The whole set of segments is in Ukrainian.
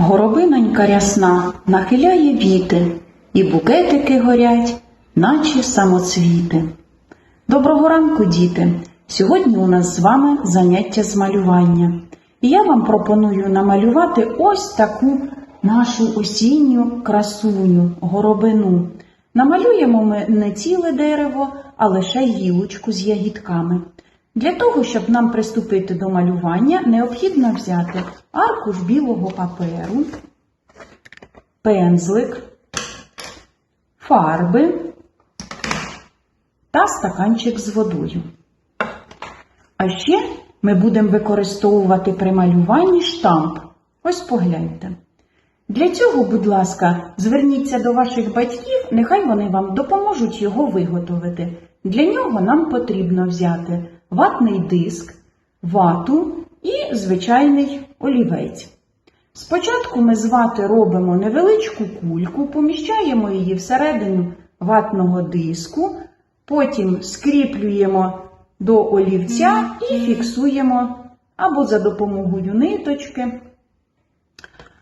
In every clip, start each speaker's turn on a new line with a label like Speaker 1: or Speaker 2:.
Speaker 1: Горобинонька рясна нахиляє віти, і букетики горять, наче самоцвіти. Доброго ранку, діти! Сьогодні у нас з вами заняття з малювання. І я вам пропоную намалювати ось таку нашу осінню красуню, горобину. Намалюємо ми не ціле дерево, а лише гілочку з ягідками. Для того, щоб нам приступити до малювання, необхідно взяти аркуш білого паперу, пензлик, фарби та стаканчик з водою. А ще ми будемо використовувати при малюванні штамп. Ось погляньте. Для цього, будь ласка, зверніться до ваших батьків, нехай вони вам допоможуть його виготовити. Для нього нам потрібно взяти ватний диск, вату і звичайний олівець. Спочатку ми з вати робимо невеличку кульку, поміщаємо її всередину ватного диску, потім скріплюємо до олівця і фіксуємо або за допомогою ниточки,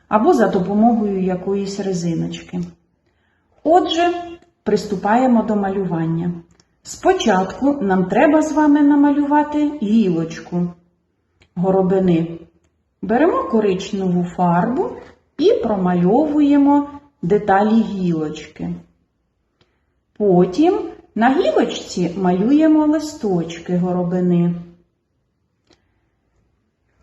Speaker 1: або за допомогою якоїсь резиночки. Отже, приступаємо до малювання. Спочатку нам треба з вами намалювати гілочку горобини. Беремо коричневу фарбу і промальовуємо деталі гілочки. Потім на гілочці малюємо листочки горобини.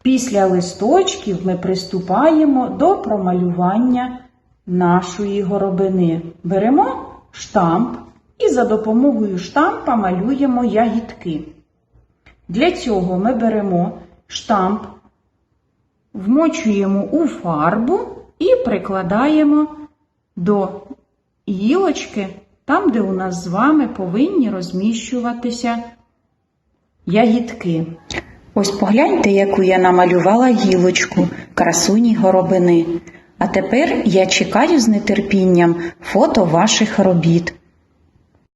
Speaker 1: Після листочків ми приступаємо до промалювання нашої горобини. Беремо штамп і за допомогою штампа малюємо ягідки. Для цього ми беремо штамп, вмочуємо у фарбу і прикладаємо до гілочки, там, де у нас з вами повинні розміщуватися ягідки. Ось погляньте, яку я намалювала гілочку красуні горобини. А тепер я чекаю з нетерпінням фото ваших робіт.